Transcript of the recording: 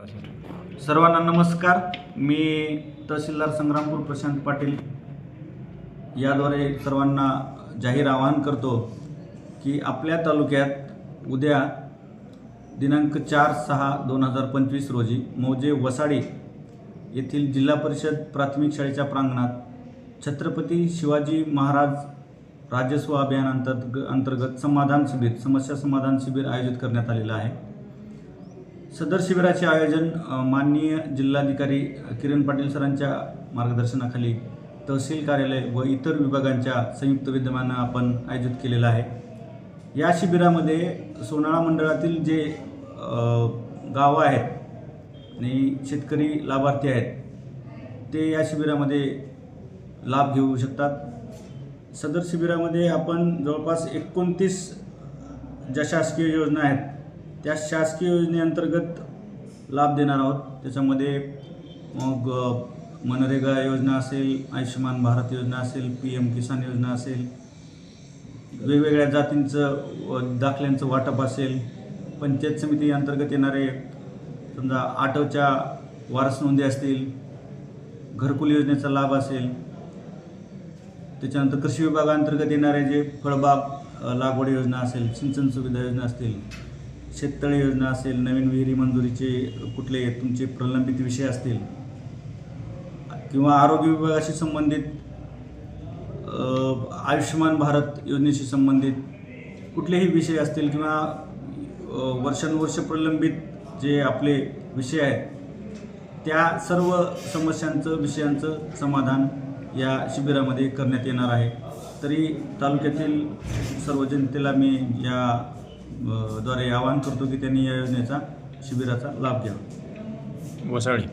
सर्वांना नमस्कार. मी तहसीलदार संग्रामपूर प्रशांत पाटील. याद्वारे सर्वांना जाहीर आवाहन करतो की आपल्या तालुक्यात उद्या दिनांक चार सहा दोन हजार पंचवीस रोजी मौजे वसाडी येथील जिल्हा परिषद प्राथमिक शाळेच्या प्रांगणात छत्रपती शिवाजी महाराज राजस्व अभियानांतर्ग अंतर्गत समाधान शिबिर समस्या समाधान शिबिर आयोजित करण्यात आलेलं आहे. सदर शिबिराचे आयोजन माननीय जिल्हाधिकारी किरण पाटील सरांच्या मार्गदर्शनाखाली तहसील कार्यालय व इतर विभागांच्या संयुक्त विद्यमानं आपण आयोजित केलेलं आहे. या शिबिरामध्ये सोनाळा मंडळातील जे गावं आहेत आणि शेतकरी लाभार्थी आहेत ते या शिबिरामध्ये लाभ घेऊ शकतात. सदर शिबिरामध्ये आपण जवळपास एकोणतीस ज्या शासकीय योजना आहेत त्या शासकीय योजनेअंतर्गत लाभ देणार आहोत. त्याच्यामध्ये मग मनरेगा योजना असेल आयुष्यमान भारत योजना असेल पी एम किसान योजना असेल वेगवेगळ्या जातींचं दाखल्यांचं वाटप असेल. पंचायत समिती अंतर्गत येणारे समजा आठवच्या वारस नोंदी असतील घरकुल योजनेचा लाभ असेल. त्याच्यानंतर कृषी विभागाअंतर्गत येणारे जे फळबाग लागवड योजना असेल सिंचन सुविधा योजना असतील शेततळे योजना असेल नवीन विहिरी मंजुरीचे कुठले तुमचे प्रलंबित विषय असतील किंवा आरोग्य विभागाशी संबंधित आयुष्यमान भारत योजनेशी संबंधित कुठलेही विषय असतील किंवा वर्षानुवर्ष प्रलंबित जे आपले विषय आहेत त्या सर्व समस्यांचं विषयांचं समाधान या शिबिरामध्ये करण्यात येणार आहे. तरी तालुक्यातील सर्व जनतेला मी या द्वारे आवाहन करतो की त्यांनी या योजनेचा शिबिराचा लाभ घ्यावा. वसाळी